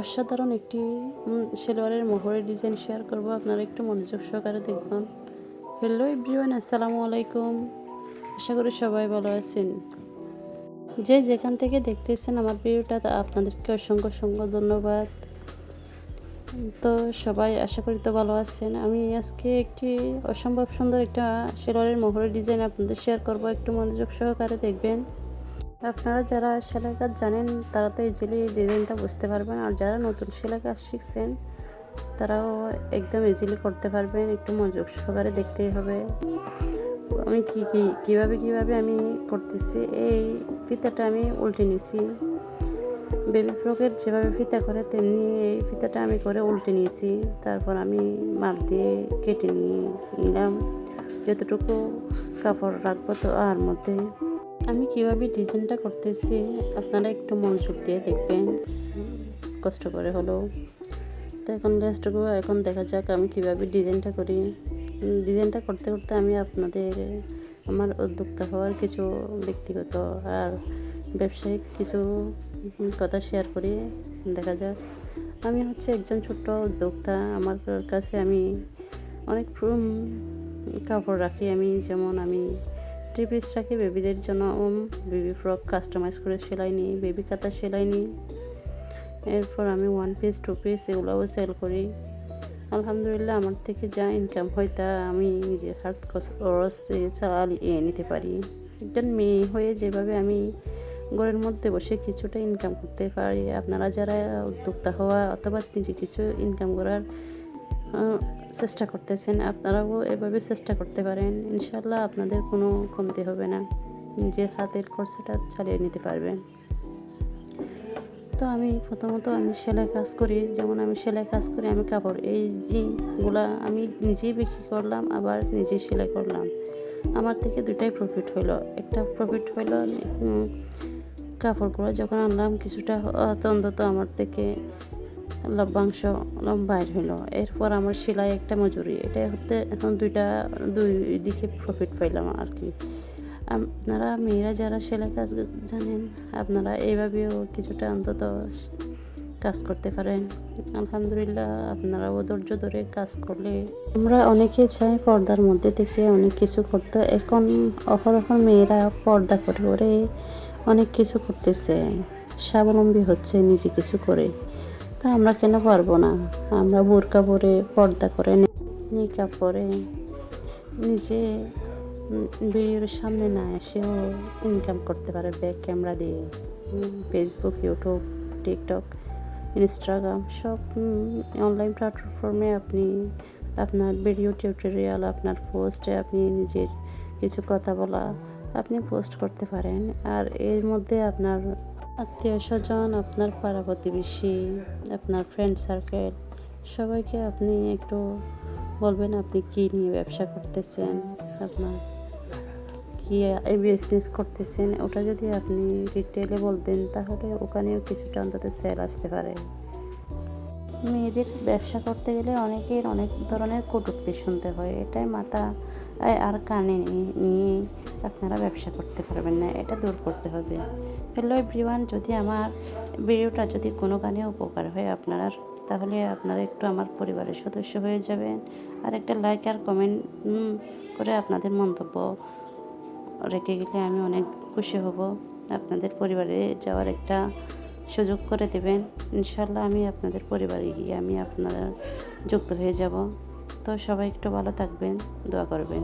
অসাধারণ একটি সেলোয়ারের মোহরের ডিজাইন শেয়ার করব। আপনারা একটু মনোযোগ সহকারে দেখবেন। হ্যালো এভরিওয়ান আসসালামু আলাইকুম। আশা করি সবাই ভালো আছেন। যে যেখান থেকে দেখতেছেন আমার ভিডিওটা আপনাদেরকে অসংখ্য অসংখ্য ধন্যবাদ। তো সবাই আশা করি তো ভালো আছেন। আমি আজকে একটি অসম্ভব সুন্দর একটা সেলোয়ারের মোহরের ডিজাইন আপনাদের শেয়ার করব। একটু মনোযোগ সহকারে দেখবেন। আপনারা যারা সেলাই কাজ জানেন, তারা তো ইজিলি ডিজাইনটা বুঝতে পারবেন। আর যারা নতুন সেলাই কাজ শিখছেন, তারাও একদম ইজিলি করতে পারবেন। একটু মনোযোগ সহকারে দেখতেই হবে। আমি কি কি, কীভাবে কীভাবে আমি করতেছি? এই ফিতাটা আমি উল্টে নিয়েছি বেবি ফ্রকের যেভাবে ফিতা করে, তেমনি এই ফিতাটা আমি করে উল্টে নিয়েছি তারপর আমি মাপ দিয়ে কেটে নিয়ে নিলাম। যতটুকু কাপড় রাখব তো আর মধ্যে। আমি কীভাবে ডিজাইনটা করতেছি, আপনারা একটু মনোযোগ দিয়ে দেখবেন। কষ্ট করে হলো তো এখন লেসটুকু এখন দেখা যাক আমি কীভাবে ডিজাইনটা করি। ডিজাইনটা করতে করতে আমি আপনাদের, আমার উদ্যোক্তা হওয়ার কিছু ব্যক্তিগত আর ব্যবসায়িক কিছু কথা শেয়ার করি, দেখা যাক। আমি হচ্ছে একজন ছোট্ট উদ্যোক্তা, আমার কাছে আমি অনেক কাপড় রাখি আমি, যেমন আমি থ্রি পিস রাখি বেবিদের জন্য। বেবি ফ্রক কাস্টমাইজ করে সেলাই নিই বেবি কাতা সেলাই নিই। এরপর আমি ওয়ান পিস টু পিস এগুলোও সেল করি। আলহামদুলিল্লাহ আমার থেকে যা ইনকাম হয় তা আমি নিজের হাত খরচ চালিয়ে নিতে পারি। একজন মেয়ে হয়ে যেভাবে আমি ঘরের মধ্যে বসে কিছুটা ইনকাম করতে পারি। আপনারা যারা উদ্যোক্তা হওয়া অথবা নিজে কিছু ইনকাম করার চেষ্টা করতেছেন, আপনারাও এভাবে চেষ্টা করতে পারেন। ইনশাল্লাহ আপনাদের কোনো কমতি হবে না। নিজের হাতের খরচাটা চালিয়ে নিতে পারবেন। তো আমি প্রথমত আমি সেলাই কাজ করি। যেমন আমি সেলাই কাজ করি, আমি কাপড় এই জিগুলা আমি নিজেই বিক্রি করলাম, আবার নিজেই সেলাই করলাম। আমার থেকে দুটাই প্রফিট হইল। একটা প্রফিট হইল কাপড়গুলো যখন আনলাম, কিছুটা অন্তত আমার থেকে লভ্যাংশ বাইর হইল। এরপর আমার সেলাই একটা মজুরি। এটা হতে এখন দুইটা, দুই দিকে প্রফিট পাইলাম আর কি আপনারা মেয়েরা যারা সেলাই কাজ জানেন, আপনারা এইভাবেও কিছুটা অন্তত কাজ করতে পারেন। আলহামদুলিল্লাহ, আপনারাও ধৈর্য ধরে কাজ করলে আমরা অনেকে চাই পর্দার মধ্যে থেকে অনেক কিছু করতে। এখন অহরহ মেয়েরা পর্দা করে করে অনেক কিছু করতেছে। স্বাবলম্বী হচ্ছে নিজে কিছু করে। তা আমরা কেন পারব না? আমরা বোরকা পরে, পর্দা করে নিকাপ পরে নিজে ভিডিওর সামনে না এসেও ইনকাম করতে পারে ব্যাক ক্যামেরা দিয়ে ফেসবুক ইউটিউব টিকটক ইনস্টাগ্রাম সব অনলাইন প্ল্যাটফর্মে আপনি আপনার ভিডিও টিউটোরিয়াল আপনার পোস্টে আপনি নিজের কিছু কথা বলা, আপনি পোস্ট করতে পারেন। আর এর মধ্যে আপনার আত্মীয় স্বজন, আপনার পাড়া প্রতিবেশী, আপনার ফ্রেন্ড সার্কেল সবাইকে আপনি একটু বলবেন আপনি কী নিয়ে ব্যবসা করতেছেন, আপনার কি বিজনেস করতেছেন, ওটা যদি আপনি ডিটেলে বলতেন তাহলে ওখানেও কিছুটা অন্তত সেল আসতে পারে। মেয়েদের ব্যবসা করতে গেলে অনেকের অনেক ধরনের কটূক্তি শুনতে হয়, এটাই মাথা আর কানে নিয়ে- আপনারা ব্যবসা করতে পারবেন না, এটা দূর করতে হবে। হ্যালো এভরিওয়ান যদি আমার ভিডিওটা যদি কোনো কানে উপকার হয় আপনার তাহলে আপনারা একটু আমার পরিবারের সদস্য হয়ে যাবেন। আর একটা লাইক আর কমেন্ট করে আপনাদের মন্তব্য রেখে গেলে আমি অনেক খুশি হব। আপনাদের পরিবারে যাওয়ার একটা সুযোগ করে দেবেন। ইনশাল্লাহ আমি আপনাদের পরিবারে গিয়ে আমি আপনারা যুক্ত হয়ে যাব। তো সবাই একটু ভালো থাকবেন দোয়া করবেন।